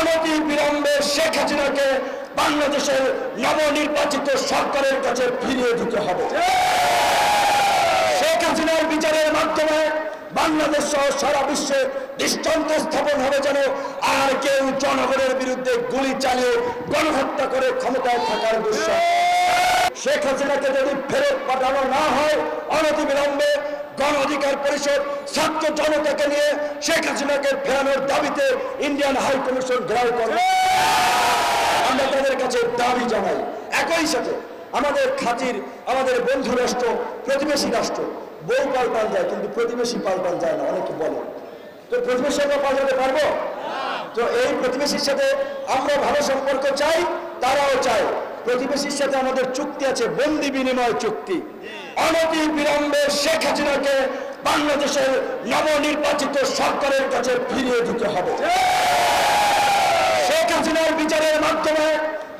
অনতি বিলম্বে শেখ হাসিনাকে বাংলাদেশের নবনির্বাচিত সরকারের কাছে ফিরিয়ে দিতে হবে। শেখ হাসিনার বিচারের মাধ্যমে বাংলাদেশ সহ সারা বিশ্বে দৃষ্টান্ত স্থাপন হবে যেন আর কেউ জনগণের বিরুদ্ধে গুলি চালিয়ে গণহত্যা করে ক্ষমতায় থাকার দুঃসাহ শেখ হাসিনাকে যদি ফেরত পাঠানো না হয়, অনতি বিলম্বে গণ অধিকার পরিষদ ছাত্র জনতাকে নিয়ে শেখ হাসিনাকে ফেরানোর দাবিতে ইন্ডিয়ান হাই কমিশন ঘেরাও করবে। আমরা তাদের কাছে দাবি জানাই। একই সাথে আমাদের খাতির, আমাদের বন্ধু রাষ্ট্র, প্রতিবেশী রাষ্ট্র, বউ পাল্টান যায়, কিন্তু প্রতিবেশী পাল্টান যায় না, অনেকে বলে। তো প্রতিবেশী আমরা পাল্টাতে পারব? তো এই প্রতিবেশীর সাথে আমরা ভালো সম্পর্ক চাই, তারাও চায়। প্রতিবেশীর সাথে আমাদের চুক্তি আছে, বন্দি বিনিময় চুক্তি। অনতি বিলম্বে শেখ হাসিনাকে বাংলাদেশের নবনির্বাচিত সরকারের কাছে ফিরিয়ে দিতে হবে। শেখ হাসিনার বিচারের মাধ্যমে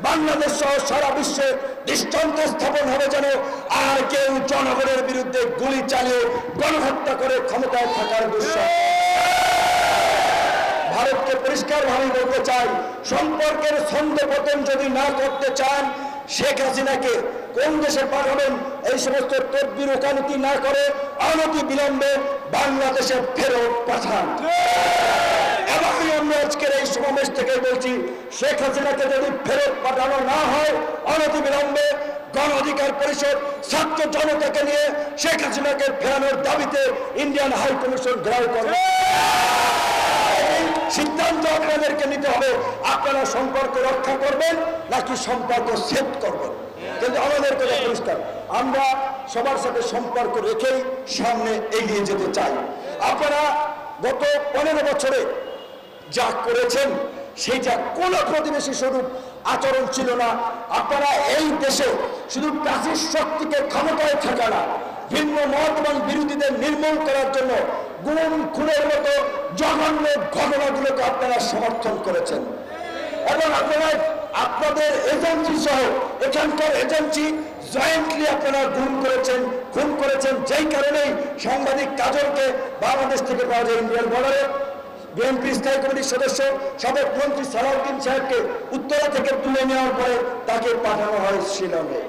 বাংলাদেশ সহ সারা বিশ্বে দৃষ্টান্ত স্থাপন হবে যেন আর কেউ জনগণের বিরুদ্ধে গুলি চালিয়ে গণহত্যা করে ক্ষমতায় থাকার দুঃসাহ ভারতকে পরিষ্কারভাবে বলতে চাই, সম্পর্কের ছন্দ পতন যদি না করতে চান, শেখ হাসিনাকে কোন দেশে পাঠাবেন, এই সমস্ত তদ্বির ওকালতি না করে অনতি বিলম্বে বাংলাদেশে ফেরত পাঠান। হয় ইন্ডিয়ান হাই কমিশন ঘেরাও এই সিদ্ধান্ত আপনাদেরকে নিতে হবে, আপনারা সম্পর্ক রক্ষা করবেন নাকি সম্পর্ক সেট করবেন। কিন্তু আমাদের কথা পরিষ্কার, আমরা সবার সাথে সম্পর্ক রেখেই সামনে এগিয়ে যেতে চাই। আপনারা গত পনেরো বছরে যা করেছেন, সেইটা কোন প্রতিবেশী স্বরূপ আচরণ ছিল না, আপনারা এই দেশে শুধু প্রাচীর শক্তিকে ক্ষমতায় থাকা না ভিন্ন মত এবং বিরোধীদের নির্মূল করার জন্য গুম, খুনের মতো জঘন্য ঘটনাগুলোকে আপনারা সমর্থন করেছেন। এবং আপনারা আপনাদের এজেন্সি সহ, এখানকার এজেন্সি জয়েন্টলি আপনারা গুম করেছেন, খুন করেছেন, যেই কারণেই সাংবাদিক কাজলকে বাংলাদেশ থেকে পাওয়া যায় ইন্ডিয়ান বর্ডারে। বিএনপি স্থায়ী কমিটির সদস্য সাবেক মন্ত্রী সালাউদ্দিন সাহেবকে উত্তরা থেকে তুলে নেওয়ার পরে তাকে পাঠানো হয় শিলংয়ে।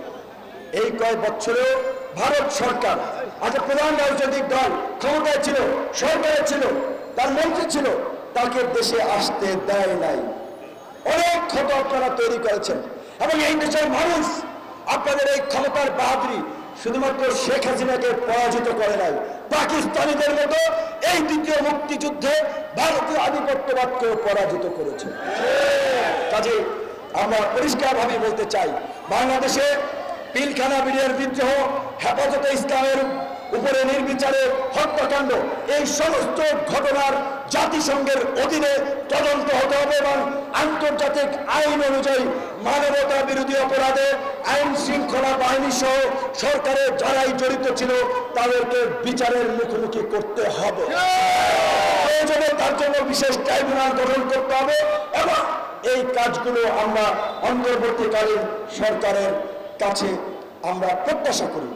এই কয়েক বছরেও ভারত সরকার। আজ প্রধান রাজনৈতিক দল ক্ষমতায় ছিল, সরকারে ছিল, তার মন্ত্রী ছিল, তাকে দেশে আসতে দেয় নাই। অনেক ক্ষত আপনারা তৈরি করেছেন। এবং এই দেশের মানুষ আপনাদের এই ক্ষমতার বাহাদুরি শুধুমাত্র শেখ হাসিনাকে পরাজিত করে নাই, পাকিস্তানিদের মতো এই দ্বিতীয় মুক্তিযুদ্ধে ভারতীয় আধিপত্যবাদকেও পরাজিত করেছে। কাজে আমরা পরিষ্কারভাবে বলতে চাই, বাংলাদেশে পিলখানা বিরিয়ার বিদ্রোহ, হেফাজতে ইসলামের উপরে নির্বিচারে হত্যাকাণ্ড, এই সমস্ত ঘটনার জাতিসংঘের অধীনে তদন্ত হতে হবে এবং আন্তর্জাতিক আইন অনুযায়ী মানবতা বিরোধী অপরাধে আইন শৃঙ্খলা বাহিনী সহ সরকারের যারাই জড়িত ছিল, তাদেরকে বিচারের মুখোমুখি করতে হবে। প্রয়োজনে তার জন্য বিশেষ ট্রাইব্যুনাল গঠন করতে হবে এবং এই কাজগুলো আমরা অন্তর্বর্তীকালীন সরকারের কাছে আমরা প্রত্যাশা করি।